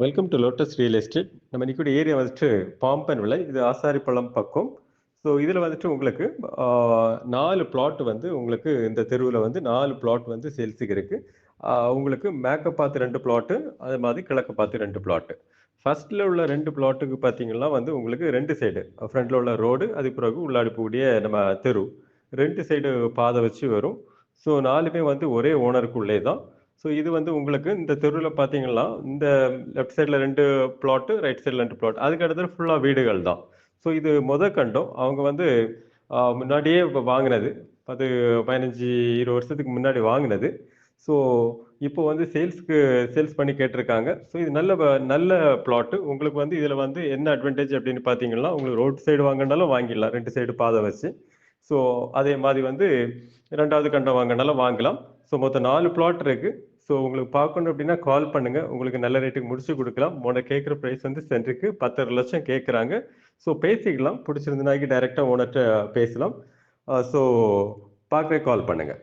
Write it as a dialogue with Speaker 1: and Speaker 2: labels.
Speaker 1: Welcome to lotus real estate நம்ம இன்னைக்கு area வந்துட்டு பாம்பன் விலை இது ஆசாரிப்பழம் பக்கம். ஸோ இதில் வந்துட்டு உங்களுக்கு நாலு பிளாட் வந்து உங்களுக்கு இந்த தெருவில் வந்து நாலு பிளாட் வந்து சேல்ஸுக்கு இருக்குது உங்களுக்கு மேக்கப் பார்த்து ரெண்டு பிளாட்டு அது மாதிரி கிழக்க பார்த்து ரெண்டு பிளாட்டு ஃபஸ்ட்டில் உள்ள ரெண்டு பிளாட்டுக்கு பார்த்தீங்கன்னா வந்து உங்களுக்கு ரெண்டு சைடு ஃப்ரண்டில் உள்ள ரோடு அதுக்கு பிறகு உள்ளாடி போகக்கூடிய நம்ம தெரு. ரெண்டு சைடு பாதை வச்சு வரும். ஸோ நாலுமே வந்து ஒரே ஓனருக்குள்ளே தான் ஸோ இது வந்து உங்களுக்கு இந்த தெருவில் பார்த்தீங்கன்னா இந்த லெஃப்ட் சைடில் ரெண்டு பிளாட்டு ரைட் சைடில் ரெண்டு பிளாட் அதுக்கு அடுத்தது ஃபுல்லாக வீடுகள் தான். ஸோ இது முத கண்டம். அவங்க வந்து முன்னாடியே இப்போ வாங்கினது. பத்து பதினஞ்சு இருபது வருஷத்துக்கு முன்னாடி வாங்கினது. ஸோ இப்போ வந்து சேல்ஸ்க்கு சேல்ஸ் பண்ணி கேட்டிருக்காங்க. ஸோ இது நல்ல நல்ல பிளாட்டு உங்களுக்கு வந்து இதில் வந்து என்ன அட்வான்டேஜ் அப்படின்னு பார்த்தீங்கன்னா உங்களுக்கு ரோட் சைடு வாங்கினாலும் வாங்கிடலாம். ரெண்டு சைடு பாதை வச்சு. ஸோ அதே மாதிரி வந்து ரெண்டாவது கண்டம் வாங்கினாலும் வாங்கலாம். ஸோ மொத்தம் நாலு பிளாட் இருக்குது ஸோ உங்களுக்கு பார்க்கணும் அப்படின்னா கால் பண்ணுங்க. உங்களுக்கு நல்ல ரேட்டுக்கு முடிச்சு கொடுக்கலாம். உன்னை கேட்குற ப்ரைஸ் வந்து சென்ட்ருக்கு. பத்தரை லட்சம் கேட்குறாங்க. ஸோ பேசிக்கலாம். பிடிச்சிருந்தனாக்கி டைரெக்டாக ஓனர்கிட்ட பேசலாம். Uh, ஸோ பார்க்கவே கால் பண்ணுங்கள்